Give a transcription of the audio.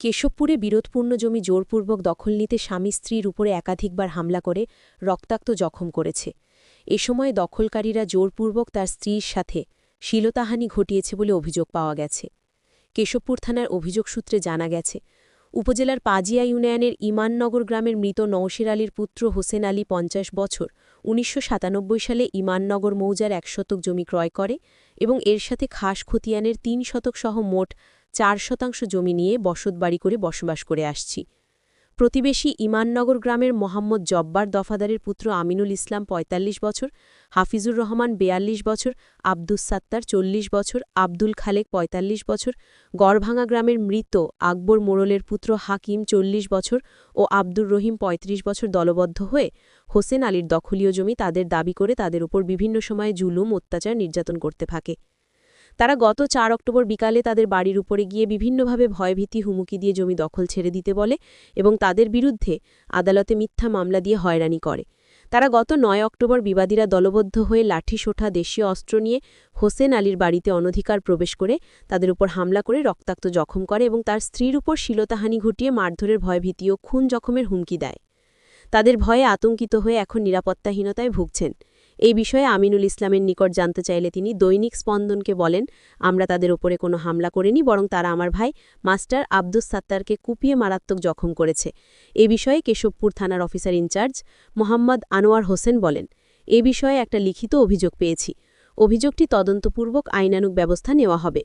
কেশবপুরে বিরোধপূর্ণ জমি জোরপূর্বক দখল নিতে স্বামী স্ত্রীর উপরে একাধিকবার হামলা করে রক্তাক্ত জখম করেছে। এ সময় দখলকারীরা জোরপূর্বক তার স্ত্রীর সাথে শিলতাহানি ঘটিয়েছে বলে অভিযোগ পাওয়া গেছে। কেশবপুর থানার অভিযোগ সূত্রে জানা গেছে, উপজেলার পাজিয়া ইউনিয়নের ইমাননগর গ্রামের মৃত নওশির আলীর পুত্র হোসেন আলী পঞ্চাশ বছর উনিশশো সাতানব্বই সালে ইমাননগর মৌজার এক শতক জমি ক্রয় করে এবং এর সাথে খাস খতিয়ানের তিন শতক সহ মোট চার শতাংশ জমি নিয়ে বসতবাড়ি করে বসবাস করে আসছি। প্রতিবেশী ইমাননগর গ্রামের মোহাম্মদ জব্বার দফাদারের পুত্র আমিনুল ইসলাম ৪৫ বছর, হাফিজুর রহমান ৪২ বছর, আব্দুস সাত্তার চল্লিশ বছর, আব্দুল খালেক ৪৫ বছর গড়ভাঙা গ্রামের মৃত আকবর মোড়লের পুত্র হাকিম চল্লিশ বছর ও আব্দুর রহিম ৩৫ বছর দলবদ্ধ হয়ে হোসেন আলীর দখলীয় জমি তাদের দাবি করে তাদের উপর বিভিন্ন সময়ে জুলুম, অত্যাচার, নির্যাতন করতে থাকে। তারা গত চার অক্টোবর বিকালে তাদের বাড়ির উপরে গিয়ে বিভিন্নভাবে ভয়ভীতি, হুমুকি দিয়ে জমি দখল ছেড়ে দিতে বলে এবং তাদের বিরুদ্ধে আদালতে মিথ্যা মামলা দিয়ে হয়রানি করে। তারা গত নয় অক্টোবর বিবাদীরা দলবদ্ধ হয়ে লাঠিসোঁঠা দেশীয় অস্ত্র নিয়ে হোসেন আলীর বাড়িতে অনধিকার প্রবেশ করে তাদের উপর হামলা করে রক্তাক্ত জখম করে এবং তার স্ত্রীর উপর শিলতাহানি ঘটিয়ে মারধরের ভয়ভীতি ও খুন জখমের হুমকি দেয়। তাদের ভয়ে আতঙ্কিত হয়ে এখন নিরাপত্তাহীনতায় ভুগছেন। এই বিষয়ে আমিনুল ইসলামের নিকট জানতে চাইলে তিনি দৈনিক স্পন্দনকে বলেন, আমরা তাদের ওপরে কোনো হামলা করিনি, বরং তারা আমার ভাই, মাস্টার আব্দুস সাত্তারকে কুপিয়ে মারাত্মক জখম করেছে। এ বিষয়ে কেশবপুর থানার officer in charge Mohammad Anwar Hossain বলেন, এ বিষয়ে একটা লিখিত অভিযোগ পেয়েছি। অভিযোগটি তদন্তপূর্বক আইনানুক ব্যবস্থা নেওয়া হবে।